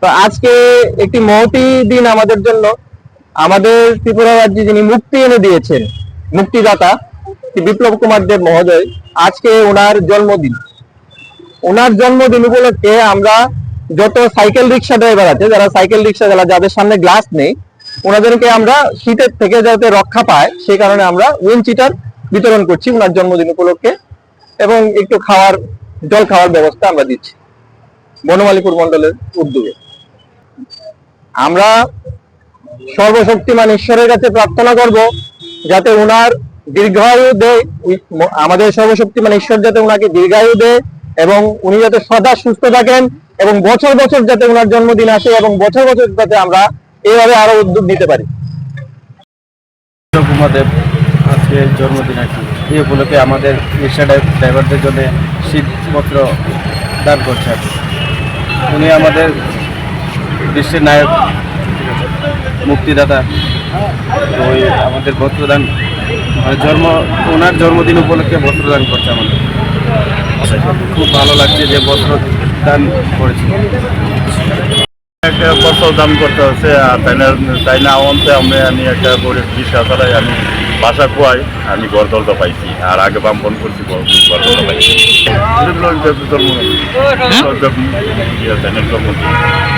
তো আজকে একটি মহতি দিন আমাদের জন্য। আমাদের ত্রিপুরা রাজ্যে যিনি মুক্তি এনে দিয়েছেন, মুক্তিদাতা বিপ্লব কুমার দেব মহোদয়, আজকে ওনার জন্মদিন। ওনার জন্মদিন উপলক্ষে আমরা যত সাইকেল রিক্সা ড্রাইভার আছে, যারা সাইকেল রিক্সা চালা যাদের সামনে গ্লাস নেই, ওনাদেরকে আমরা শীতের থেকে যাতে রক্ষা পায়, সেই কারণে আমরা উইনচিটার বিতরণ করছি ওনার জন্মদিন উপলক্ষে এবং একটু খাওয়ার, জল খাওয়ার ব্যবস্থা আমরা দিচ্ছি। বনমালীপুর মন্ডলের উদ্যোগে। আমরা সর্বশক্তিমান ঈশ্বরের কাছে প্রার্থনা করব যাতে ওনার দীর্ঘায়ু দেয় আমাদের সর্বশক্তিমান ঈশ্বর যাতে ওনাকে দীর্ঘায়ু দেয় এবং উনি যাতে সদা সুস্থ থাকেন এবং বছর বছর যাতে উনার জন্মদিন আসে এবং বছর বছর যাতে আমরা এইভাবে আরও উদ্যোগ নিতে পারি আজকে জন্মদিন কি এই উপলক্ষে আমাদের রিক্সা ড্রাইভারদের জন্য শীতপত্র দান করছে। উনি আমাদের বিশ্বের নায়ক মুক্তিদাতা। তো ওই আমাদের বস্ত্রদান মানে জন্ম ওনার জন্মদিন উপলক্ষে বস্ত্রদান করছে আমাদের। খুব ভালো লাগছে যে বস্ত্রদান করেছে। একটা ফসল দান করতে হচ্ছে আর তাই না তাই না অন্তে আমি আমি একটা গরিব চালাই আমি বাসা খুয়াই আমি গরদল তো পাইছি আর আগে বাম ফোন করছি গরদল পাইছি। জন্ম